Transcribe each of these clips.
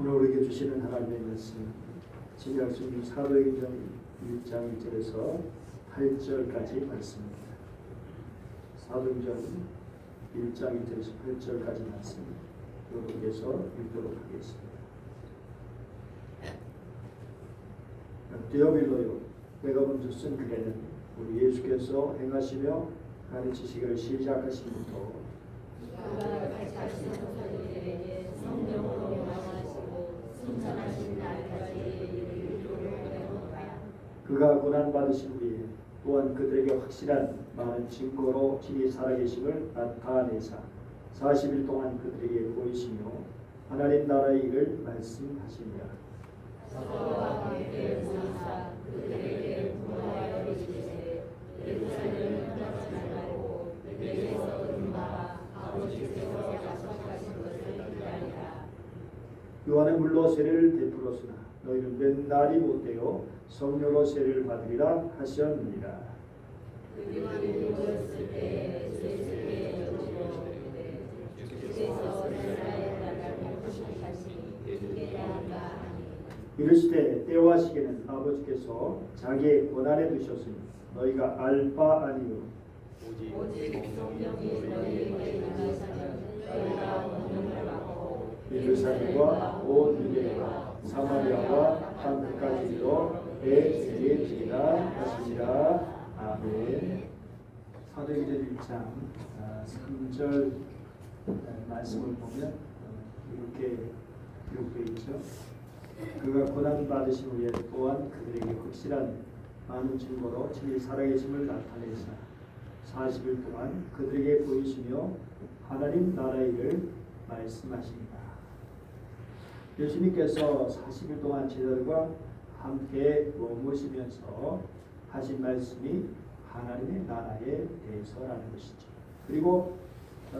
오늘 우리에게 주시는 하나님의 말씀 진약순 사도행전 1장 1절에서 8절까지 말씀입니다. 사도행전 1장 1절에서 8절까지 말씀 여러분께서 읽도록 하겠습니다. 디어빌로요 내가 먼저 쓴 글에는 우리 예수께서 행하시며 가르치시기를 시작하신 부터 그가 고난 받으신 후에 또한 그들에게 확실한 많은 증거로 진히 살아계심을 나타내사 40일 동안 그들에게 보이시며 하나님 나라의 일을 말씀하시니라. 서로와 함께 모이사 그들에게 부모하여 이르시되 예루살렘을 떠나지 말고 내게서 은바 아버지께서 약속하신 것을 기다리라. 요한은 물로 세례를 베풀었으나 너희는 몇 날이 못되어 성령으로 세례를 받으리라 하셨느니라. 한가 하니. 이르시되 때와 시기는 아버지께서 자기의 권한에 두셨으니 너희가 알 바 아니요. 오직 성령이 너희에게 임하시면 너희가 받고 예루살렘과 온 유대와 사마리아와 이르러 내 죄의 지라 하시니라 아멘 사도행전 1장 3절 말씀을 보면 어, 이렇게 기록되어 있죠 그가 고난 받으신 후에 또한 그들에게 확실한 많은 증거로 진리 살아계심을 나타내사 40일 동안 그들에게 보이시며 하나님 나라의 일을 말씀하십니다. 예수님께서 40일 동안 제자들과 함께 머무시면서 하신 말씀이 하나님의 나라에 대해서라는 것이죠. 그리고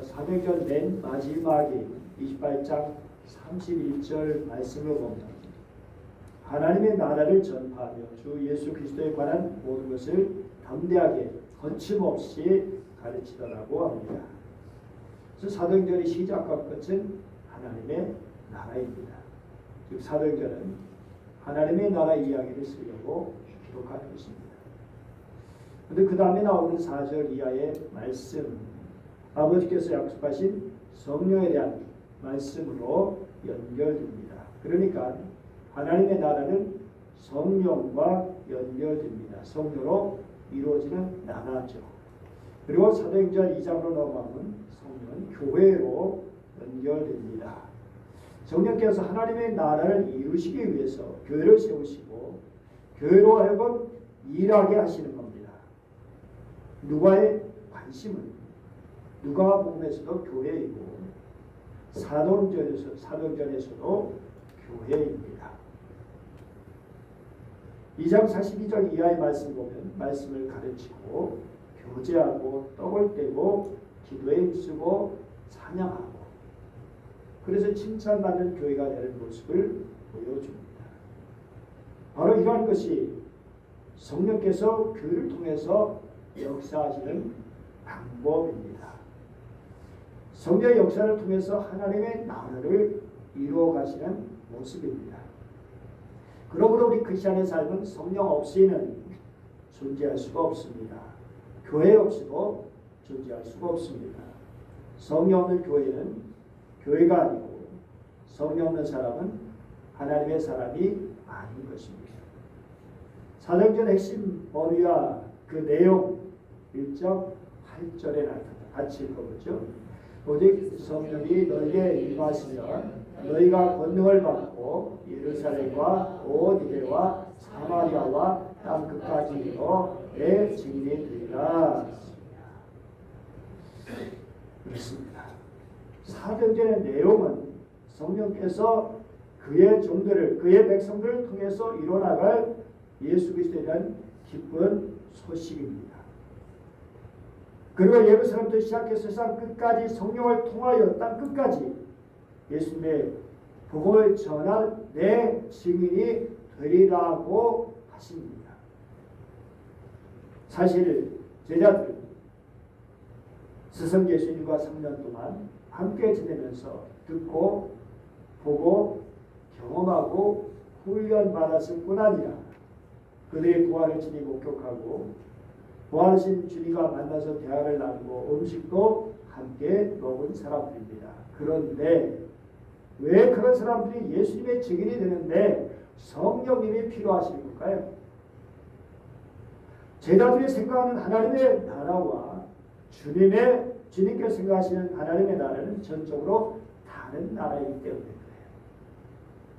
사도행전 맨 마지막에 28장 31절 말씀을 보면 하나님의 나라를 전파하며 주 예수 그리스도에 관한 모든 것을 담대하게 거침없이 가르치더라고 합니다. 그래서 사도행전의 시작과 끝은 하나님의 나라입니다. 즉 사도행전은 하나님의 나라 이야기를 쓰려고 기록한 것입니다. 그런데 그 다음에 나오는 4절 이하의 말씀 아버지께서 약속하신 성령에 대한 말씀으로 연결됩니다. 그러니까 하나님의 나라는 성령과 연결됩니다. 성령으로 이루어지는 나라죠. 그리고 사도행전 2장으로 넘어가면 성령은 교회로 연결됩니다. 성령께서 하나님의 나라를 이루시기 위해서 교회를 세우시고 교회로 하여금 일하게 하시는 겁니다. 누가의 관심은 누가 복음에서도 교회이고 사도전에서 사도전에서도 교회입니다. 2장 42절 이하의 말씀 보면 말씀을 가르치고 교제하고 떡을 떼고 기도에 힘쓰고 찬양하고 그래서 칭찬받는 교회가 되는 모습을 보여줍니다. 바로 이러한 것이 성령께서 교회를 통해서 역사하시는 방법입니다. 성령의 역사를 통해서 하나님의 나라를 이루어 가시는 모습입니다. 그러므로 우리 크리스천의 삶은 성령 없이는 존재할 수가 없습니다. 교회 없이도 존재할 수가 없습니다. 성령 없는 교회는 교회가 아니고 성령 없는 사람은 하나님의 사람이 아닌 것입니다. 사도행전 핵심 범위와 그 내용 1장 8절에 나타납니다. 같이 읽어보죠. 오직 성령이 너희에게 임하시면 너희가 권능을 받고 예루살렘과 온 유대와 사마리아와 땅 끝까지 이르러 내 증인이 되리라. 그렇습니다. 사도행전의 내용은 성령께서 그의 종들을 그의 백성들을 통해서 이뤄나갈 예수 그리스도에 대한 기쁜 소식입니다. 그리고 예루살렘부터 시작해서 세상 끝까지 성령을 통하여 땅 끝까지 예수님의 복음을 전할 내 증인이 되리라고 하십니다. 사실 제자들 스승 예수님과 3년 동안 함께 지내면서 듣고 보고 체험하고 훈련받았을 뿐 아니라 그들의 부활을 친히 목격하고 부활하신 주님과 만나서 대화를 나누고 음식도 함께 먹은 사람들입니다. 그런데 왜 그런 사람들이 예수님의 증인이 되는데 성령님이 필요하신 걸까요? 제자들이 생각하는 하나님의 나라와 주님의 주님께서 생각하시는 하나님의 나라는 전적으로 다른 나라이기 때문에 그래요.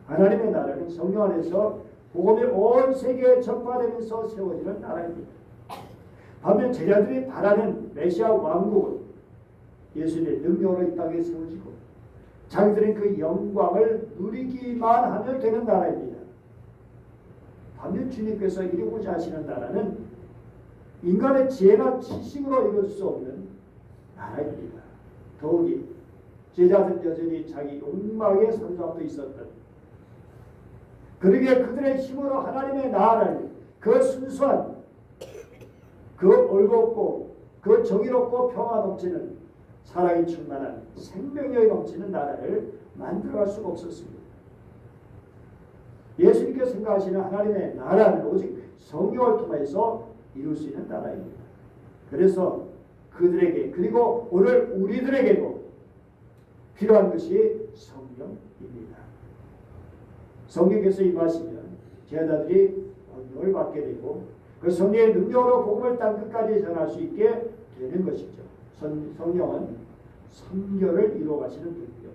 하나님의 나라는 성령 안에서 복음이 온 세계에 전파되면서 세워지는 나라입니다. 반면 제자들이 바라는 메시아 왕국은 예수님의 능력으로 이 땅에 세워지고 자기들은 그 영광을 누리기만 하면 되는 나라입니다. 반면 주님께서 이루고자 하시는 나라는 인간의 지혜나 지식으로 이룰 수 없는 나라입니다. 더욱이 제자들 여전히 자기 욕망의 산성도 있었던 그러기에 그들의 힘으로 하나님의 나라를 그 순수한 그 올곧고 그 정의롭고 평화 넘치는 사랑이 충만한 생명력이 넘치는 나라를 만들어갈 수가 없었습니다. 예수님께서 생각하시는 하나님의 나라는 오직 성령을 통해서 이룰 수 있는 나라입니다. 그래서 그들에게 그리고 오늘 우리들에게도 필요한 것이 성령입니다. 성령께서 임하시면 제자들이 능력을 받게 되고 그 성령의 능력으로 복음을 땅 끝까지 전할 수 있게 되는 것이죠. 성, 성령은 선결을 이루어 가시는 능력이죠.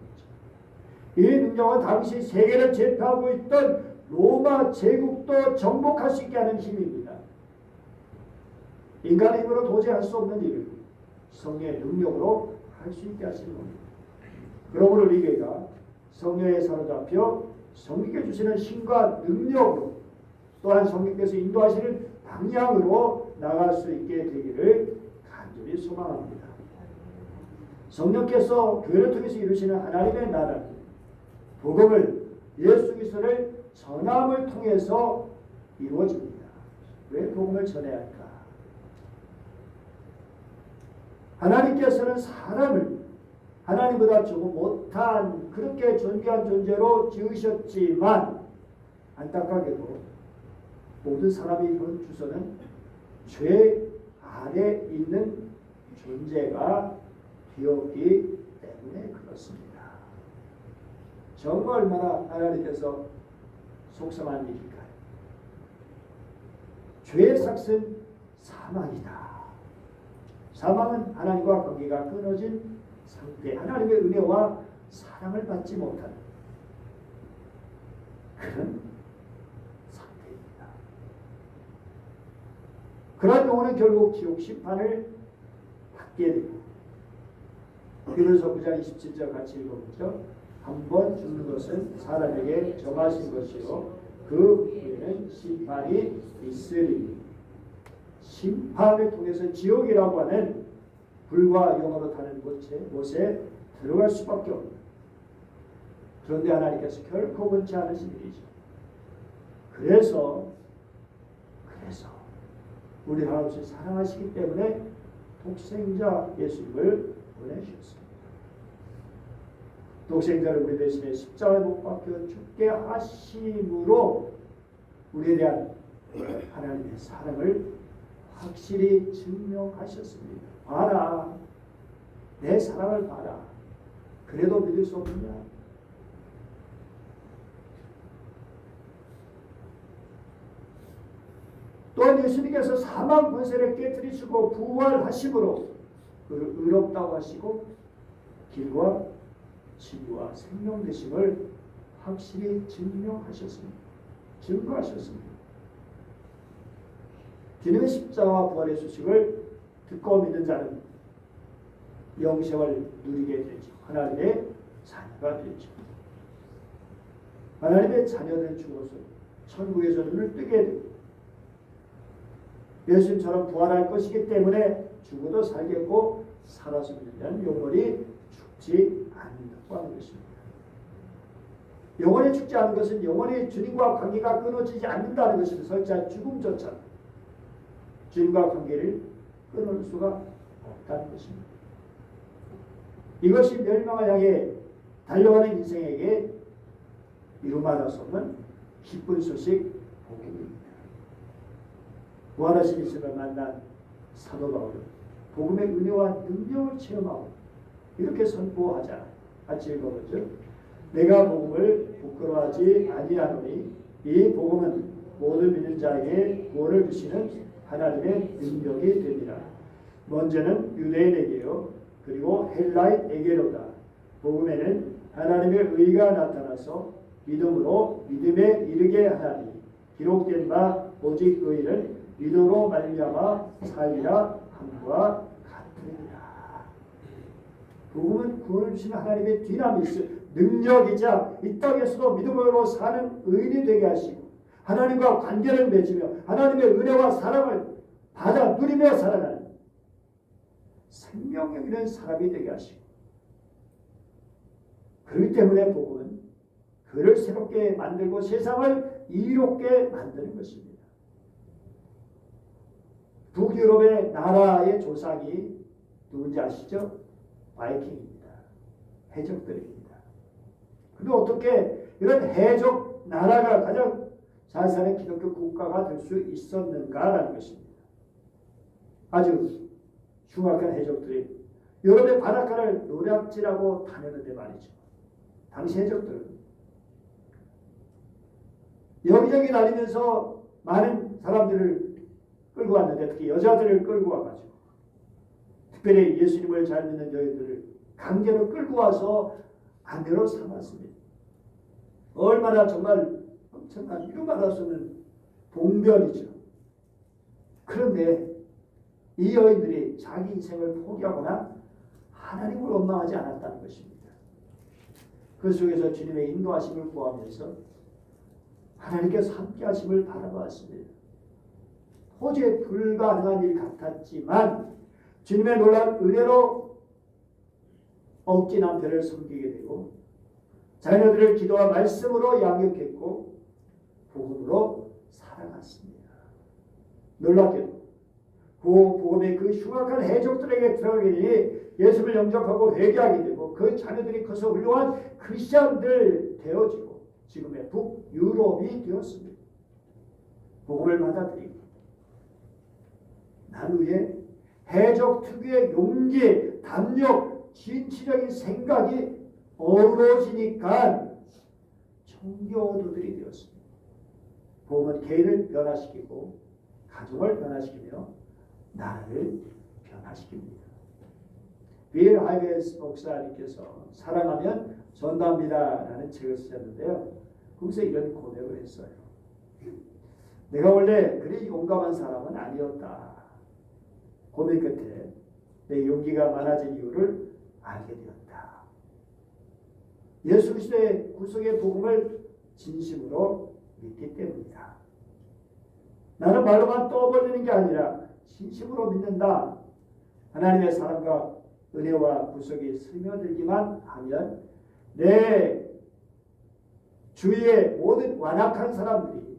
이 능력은 당시 세계를 제패하고 있던 로마 제국도 정복할 수 있게 하는 힘입니다. 인간의 힘으로 도저히 할 수 없는 일을 성령의 능력으로 할 수 있게 하시는 겁니다. 그러므로 우리 교회가 성령에 사로잡혀 성령께 주시는 힘과 능력으로 또한 성령께서 인도하시는 방향으로 나갈 수 있게 되기를 간절히 소망합니다. 성령께서 교회를 통해서 이루시는 하나님의 나라 복음을 예수 그리스도를 전함을 통해서 이루어집니다. 왜 복음을 전해야 할까? 하나님께서는 사람을 하나님보다 조금 못한 그렇게 존귀한 존재로 지으셨지만 안타깝게도 모든 사람이 이룬 주소는 죄 아래 있는 존재가 되었기 때문에 그렇습니다. 정말 얼마나 하나님께서 속상한 일일까요? 죄의 삭은 사망이다. 사망은 하나님과 관계가 끊어진 상태, 하나님의 은혜와 사랑을 받지 못한 그런 상태입니다. 그런 영혼은 결국 지옥 심판을 받게 되고 그래서 9장 27절 같이 읽어보죠. 한 번 죽는 것은 사람에게 정하신 것이요 그 후에는 심판이 있으리니 심판을 통해서 지옥이라고 하는 불과 영으로 타는 곳에, 곳에 들어갈 수밖에 없는 그런데 하나님께서 결코 원치 않으신 일이죠. 그래서 그래서 우리 하나님을 사랑하시기 때문에 독생자 예수님을 보내주셨습니다. 독생자를 우리 대신에 십자가에 못 박혀 죽게 하심으로 우리에 대한 하나님의 사랑을 확실히 증명하셨습니다. 봐라. 내 사랑을 봐라. 그래도 믿을 수 없느냐? 또한 예수님께서 사망 권세를 깨뜨리시고 부활하심으로 그를 의롭다고 하시고 길과 진리와 생명 되심을 확실히 증명하셨습니다. 증거하셨습니다. 주님의 십자와 부활의 소식을 듣고 믿는 자는 영생을 누리게 되죠. 하나님의 자녀가 되죠. 하나님의 자녀는 죽어서 천국에서 눈을 뜨게 되고 예수님처럼 부활할 것이기 때문에 죽어도 살겠고 살아서 믿는 영원히 죽지 않는다고 하는 것입니다. 영원히 죽지 않는 것은 영원히 주님과 관계가 끊어지지 않는다는 것입니다. 설자 죽음조차 주님과 관계를 끊을 수가 없다는 것입니다. 이것이 멸망을 향해 달려가는 인생에게 이루마다 소는 기쁜 소식 복음입니다. 부활하신 예수를 만난 사도 바울은 복음의 은혜와 능력을 체험하고 이렇게 선포하자 같이 읽어보죠. 내가 복음을 부끄러워하지 아니하노니 이 복음은 모든 믿는 자에게 구원을 주시는 하나님의 능력이 됩니다. 먼저는 유대인에게요 그리고 헬라인에게로다. 복음에는 하나님의 의가 나타나서 믿음으로 믿음에 이르게 하나니 기록된 바 오직 의는 믿음으로 말미암아 살리라 함과 같으리라. 복음은 구원을 주시는 하나님의 디나미스 능력이자 이 땅에서도 믿음으로 사는 의인이 되게 하시고 하나님과 관계를 맺으며 하나님의 은혜와 사랑을 받아 누리며 살아가는 생명력 있는 사람이 되게 하시고 그렇기 때문에 복음은 그를 새롭게 만들고 세상을 이롭게 만드는 것입니다. 북유럽의 나라의 조상이 누군지 아시죠? 바이킹입니다. 해적들입니다. 근데 어떻게 이런 해적 나라가 가장 잘 사는 기독교 국가가 될 수 있었는가라는 것입니다. 아주 흉악한 해적들이 유럽의 바닷가를 노략질하고 다녔는데 말이죠. 당시 해적들은 여기저기 다니면서 많은 사람들을 끌고 왔는데 특히 여자들을 끌고 와가지고 특별히 예수님을 잘 믿는 여인들을 강제로 끌고 와서 아내로 삼았습니다. 얼마나 정말 엄청난 이루 말할 수 없는 봉변이죠. 그런데 이 여인들이 자기 인생을 포기하거나 하나님을 원망하지 않았다는 것입니다. 그 속에서 주님의 인도하심을 구하면서 하나님께서 함께 하심을 바라보았습니다. 도저히 불가능한 일 같았지만 주님의 놀라운 은혜로 억지 남편을 섬기게 되고 자녀들을 기도와 말씀으로 양육했고 복음으로 살아갔습니다. 놀랍게도 그 복음의 그 흉악한 해적들에게 들어가게 되니 예수를 영접하고 회개하게 되고 그 자녀들이 커서 훌륭한 크리스천들 되어지고 지금의 북유럽이 되었습니다. 복음을 받아들이고 난 후에 해적 특유의 용기, 담력, 진취적인 생각이 어우러지니까 청교도들이 되었습니다. 복음은 개인을 변화시키고 가정을 변화시키며 나라를 변화시킵니다. 빌 하이게스 목사님께서 사랑하면 전도합니다라는 책을 쓰셨는데요. 거기서 이런 고백을 했어요. 내가 원래 그리 용감한 사람은 아니었다. 고민 끝에 내 용기가 많아진 이유를 알게 되었다. 예수 그리스도의 구속의 복음을 진심으로 믿기 때문이다. 나는 말로만 떠벌리는 게 아니라 진심으로 믿는다. 하나님의 사랑과 은혜와 구속이 스며들기만 하면 내 주위의 모든 완악한 사람들이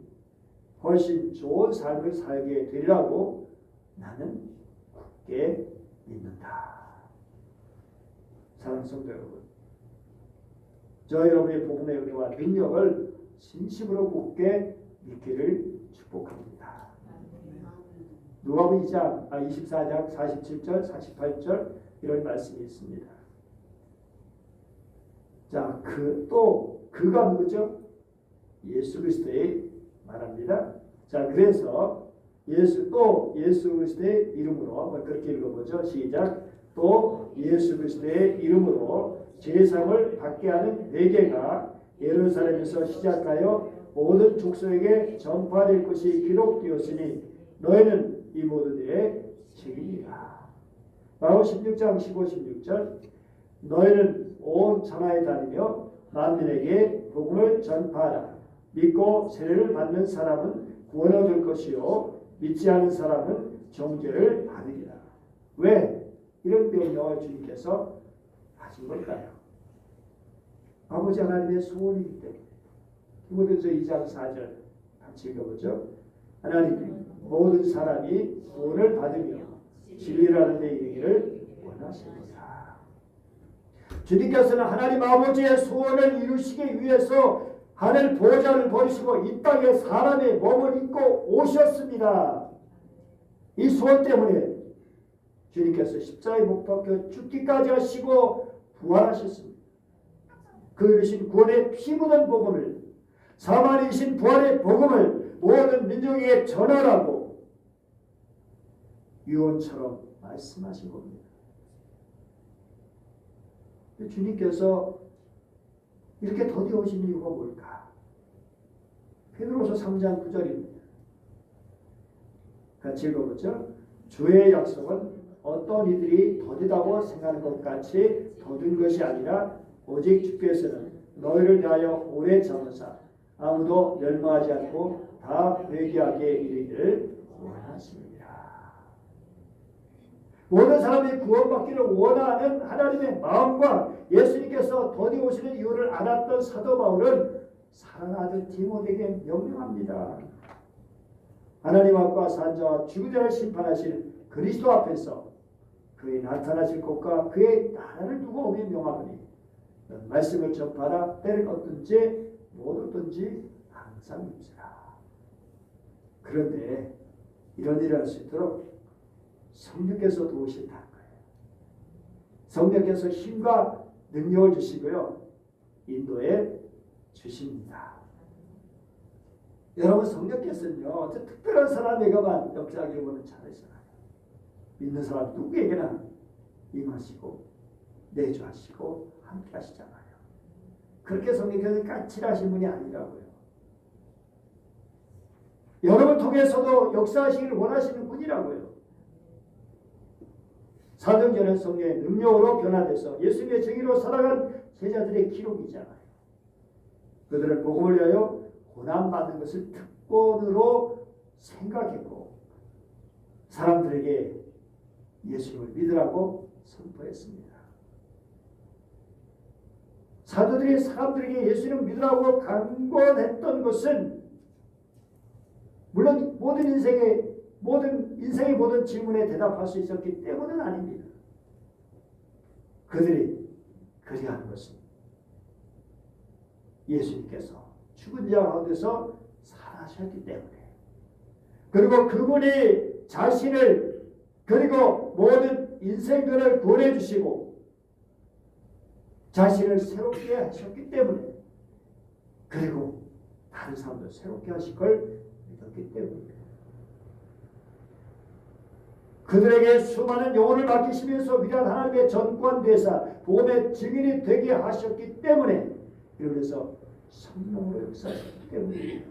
훨씬 좋은 삶을 살게 되리라고 나는 굳게 믿는다. 사랑하는 성도 여러분, 저 여러분의 복음의 은혜와 능력을 진심으로 굳게 믿기를 축복합니다. 누가복음 2장, 아, 24장 47절, 48절 이런 말씀이 있습니다. 자, 그 또 그가 누구죠? 예수 그리스도의 말합니다. 자, 그래서 예수 또 예수 그리스도의 이름으로 그렇게 읽어보죠. 시작. 또 예수 그리스도의 이름으로 제사를 받게 하는 회개가 예루살렘에서 시작하여 모든 족속에게 전파될 것이 기록되었으니 너희는 이 모든 일에 책임이라. 마고 16장 15, 16절 너희는 온 천하에 다니며 만민에게 복음을 전파하라. 믿고 세례를 받는 사람은 구원을 얻을 것이요 믿지 않은 사람은 정죄를 받으리라. 왜 이런 명령을 주님께서 하신 걸까요? 아버지 하나님의 소원이기 때문에 디모데서 2장 4절 같이 읽어보죠. 하나님 모든 사람이 구원을 받으며 진리라는 데 이르기를 원하십니다. 주님께서는 하나님 아버지의 소원을 이루시기 위해서 하늘 보좌를 버리시고 이 땅에 사람의 몸을 입고 오셨습니다. 이 소원 때문에 주님께서 십자가에 못 박혀 죽기까지 하시고 부활하셨습니다. 그 이르신 구원의 피 묻은 복음을 사만이 이신 부활의 복음을 모든 민족에게 전하라고 유언처럼 말씀하신 겁니다. 주님께서 이렇게 더디 오신 이유가 뭘까? 베드로서 3장 9절입니다. 같이 읽어보죠. 주의 약속은 어떤 이들이 더디다고 생각하는 것 같이 더딘 것이 아니라 오직 주께서는 너희를 대하여 오래 참으사 아무도 멸망하지 않고 다 회개하게 이르기를 원하십니다. 모든 사람이 구원받기를 원하는 하나님의 마음과 예수님께서 더디 오시는 이유를 알았던 사도 바울은 사랑하는 디모데에게 명령합니다. 하나님 앞과 산자와 죽은 자를 심판하실 그리스도 앞에서 그의 나타나실 것과 그의 나라를 두고 오며 명하노니 너는 말씀을 접하라 때를 얻든지 못 얻든지 항상 입으라 그런데 이런 일을 할 수 있도록 성령께서 도우신다는 거예요. 성령께서 힘과 능력을 주시고요. 인도에 주십니다. 여러분 성령께서는요. 특별한 사람에게만 역사하기로는 잘하시잖아요. 믿는 사람 누구에게나 임하시고 내주하시고 함께 하시잖아요. 그렇게 성령께서 까칠하신 분이 아니라고요. 여러분 통해서도 역사하시기를 원하시는 분이라고요. 사도행전은 성령의 능력으로 변화돼서 예수님의 정의로 살아간 제자들의 기록이잖아요. 그들은 복음을 위하여 고난받는 것을 특권으로 생각했고 사람들에게 예수님을 믿으라고 선포했습니다. 사도들이 사람들에게 예수님을 믿으라고 강권했던 것은 물론 모든 인생의 모든 인생의 모든 질문에 대답할 수 있었기 때문은 아닙니다. 그들이 그리하는 것은 예수님께서 죽은 자 가운데서 살아셨기 때문에 그리고 그분이 자신을 그리고 모든 인생들을 구원해 주시고 자신을 새롭게 하셨기 때문에 그리고 다른 사람도 새롭게 하실 걸 믿었기 때문입니다. 그들에게 수많은 영혼을 맡기시면서 위대한 하나님의 전권 대사 복음의 증인이 되게 하셨기 때문에 이러면서 성령으로 역사하셨기 때문입니다.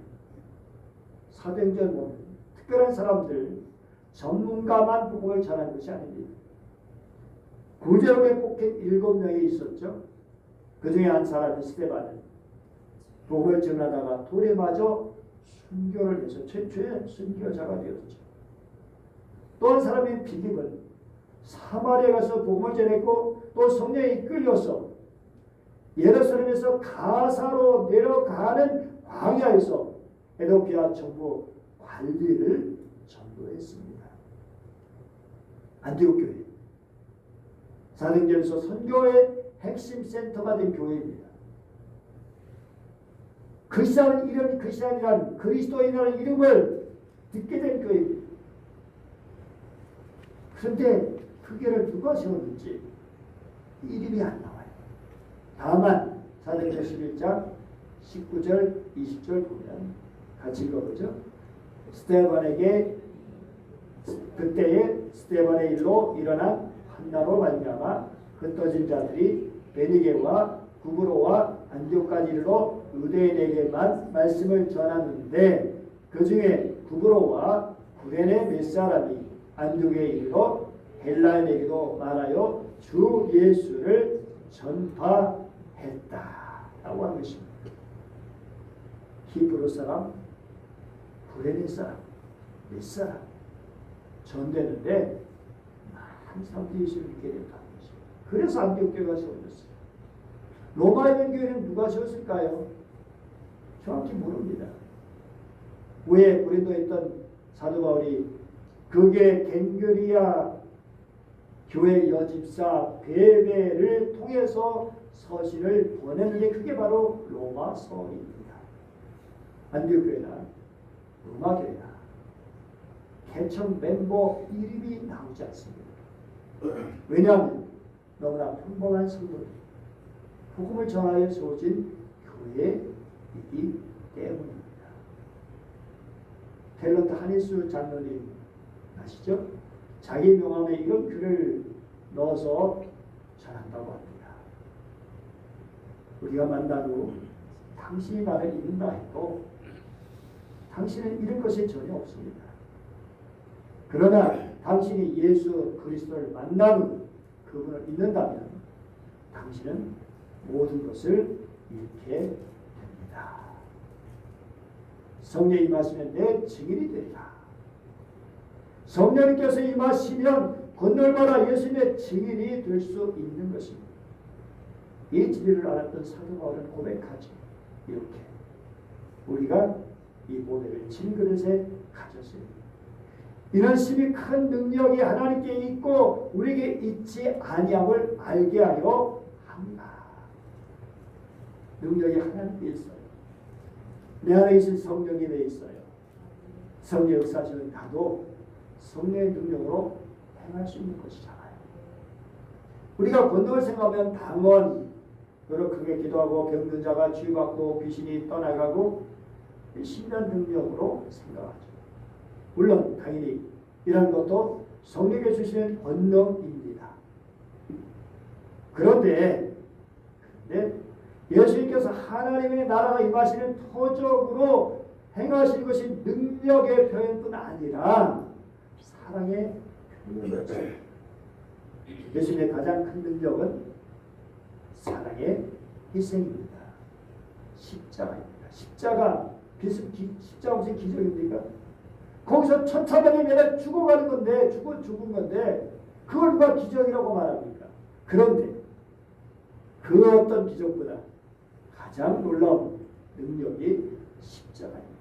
사도행전 보면 특별한 사람들 전문가만 복음을 전하는 것이 아닙니다. 구제로에 뽑힌 일곱 명이 있었죠. 그 중에 한 사람이 스테반은 복음을 전하다가 돌에 맞아 순교를 해서 최초의 순교자가 되었죠. 또 한 사람인 빌립은 사마리아 가서 복음을 전했고 또 성령에 이끌려서 예루살렘에서 가사로 내려가는 광야에서 에도피아 정부 관리를 전도했습니다. 안디옥 교회 사도행전에서 선교의 핵심 센터가 된 교회입니다. 그리스도라는 이름, 그리스도인이라는 그리스도인이라는 이름을 듣게 된 교회입니다. 그런데 그 교회를 누가 세웠는지 이름이 안 나와요. 다만 사도행전 11장 19절 20절 보면 같이 읽어보죠. 스테반에게 그때에 스테반의 일로 일어난 한나로 말미암아 흩어진 자들이 베니게와 구브로와 안디옥까지 이르러 유대인에게만 말씀을 전하는데 그 중에 구브로와 구레네 몇 사람이 안디옥에 이르러 헬라인에게도 말하여 주 예수를 전파했다라고 하는 것입니다. 히브리 사람, 구레네 사람, 몇 사람 전되는데 많은 사람들이 예수를 믿게 것입니다. 그래서 안디옥 교회가 세워졌어요. 로마에 있는 교회는 누가 세웠을까요? 정확히 모릅니다. 왜 고린도에 있던 사도 바울이 그게 갱교리아 교회 여집사 베베를 통해서 서신을 보내는 게 그게 바로 로마서입니다. 안디교회나 로마교회나 개천 멤버 이름이 나오지 않습니다. 왜냐하면 너무나 평범한 성도들 복음을 전하여 세워진 교회이기 때문입니다. 탤런트 한일수 장로님 아시죠? 자기 명함에 이런 글을 넣어서 전한다고 합니다. 우리가 만난 후 당신이 나를 잃는다 해도 당신은 잃을 것이 전혀 없습니다. 그러나 당신이 예수 그리스도를 만난 후 그분을 잊는다면 당신은 모든 것을 잃게 됩니다. 성령이 임하시면 내 증인이 되리라. 성령님께서 임하시면 건널마다 예수님의 증인이 될 수 있는 것입니다. 이 진리를 알았던 사도 바울은 고백하죠. 이렇게 우리가 이 모델을 진 그릇에 가졌어요. 이런 심히 큰 능력이 하나님께 있고 우리에게 있지 아니함을 알게 하려 합니다. 능력이 하나님께 있어요. 내 안에 있는 성령이 내 있어요. 성령 역사하시는 나도 성령의 능력으로 행할 수 있는 것이잖아요. 우리가 권능을 생각하면 당원 여러 크게 기도하고 병든 자가 치유받고 귀신이 떠나가고 신비한 능력으로 생각하죠. 물론 당연히 이런 것도 성령에 주시는 권능입니다. 그런데 근데 예수님께서 하나님의 나라가 임하시는 토적으로 행하신 것이 능력의 표현뿐 아니라 사랑의 표현이죠. 예수님의 가장 큰 능력은 사랑의 희생입니다. 십자가입니다. 십자가 기, 십자가 무슨 기적입니까? 거기서 천차만이 매달 죽어가는 건데 죽어 죽은 건데 그걸 누가 기적이라고 말합니까? 그런데 그 어떤 기적보다 가장 놀라운 능력이 십자가입니다.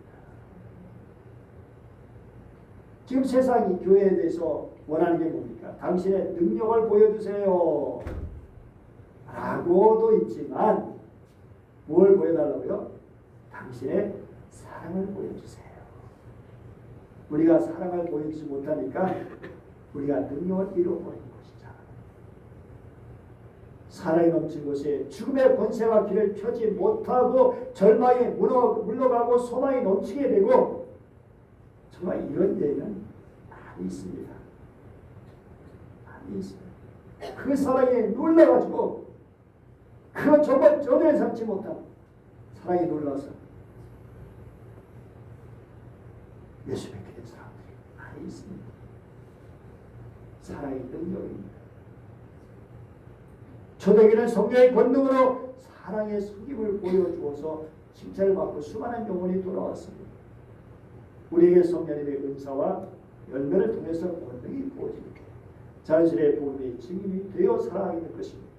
지금 세상이 교회에 대해서 원하는 게 뭡니까? 당신의 능력을 보여주세요. 라고도 있지만 뭘 보여달라고요? 당신의 사랑을 보여주세요. 우리가 사랑을 보여주지 못하니까 우리가 능력을 잃어버린 것이잖아. 사랑이 넘친 곳에 죽음의 권세와 길을 펴지 못하고 절망에 물러, 물러가고 소망이 넘치게 되고 정말 이런 예는 많이 있습니다. 많이 있어요. 그 사랑에 놀라가지고 그 정말 전에 삼지 못한 사랑에 놀라서 예수 믿게 된 사람들이 많이 있습니다. 사랑의 능력입니다. 초대기는 성령의 권능으로 사랑의 속임을 보여주어서 칭찬을 받고 수많은 영혼이 돌아왔습니다. 우리에게 성령님의 은사와 열매를 통해서 권능이 부어집니다. 자연스레 복음의 증인이 되어 살아가는 것입니다.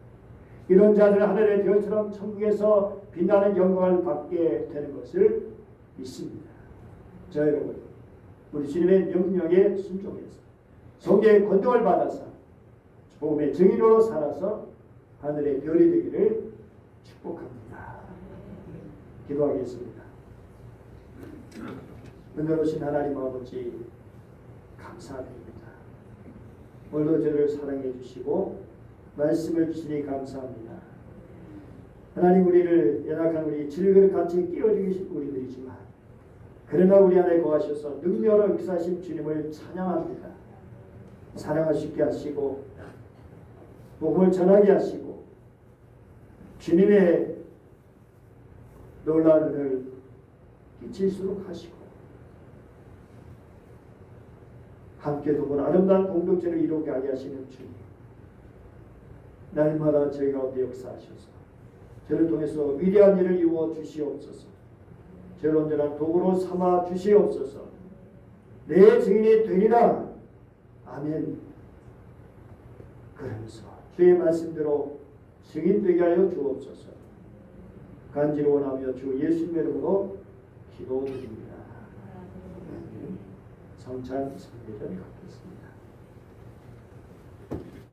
이런 자들 하늘의 별처럼 천국에서 빛나는 영광을 받게 되는 것을 믿습니다. 자 여러분, 우리 주님의 명령에 순종해서 성령의 권능을 받아서 복음의 증인으로 살아서 하늘의 별이 되기를 축복합니다. 기도하겠습니다. 은혜로신 하나님 아버지 감사드립니다. 오늘도 저를 사랑해 주시고 말씀을 주시니 감사합니다. 하나님 우리를 연약한 우리 질그릇 같이 끼워주신 우리들이지만 그러나 우리 안에 거하셔서 능력으로 역사하신 주님을 찬양합니다. 사랑을 쉽게 하시고 복음을 전하게 하시고 주님의 놀라운 은을 끼칠수록 하시고 함께 두고 아름다운 공동체를 이루게 하게 하시는 주님 날마다 저희 가운데 역사하셔서 저를 통해서 위대한 일을 이루어 주시옵소서 저를 언제나 도구로 삼아 주시옵소서 내 증인이 되리라 아멘 그러면서 주의 말씀대로 증인되게 하여 주옵소서 간지로 원하며 주 예수님의 이름으로 기도드립니다. 성찬 성대전이 갖겠습니다.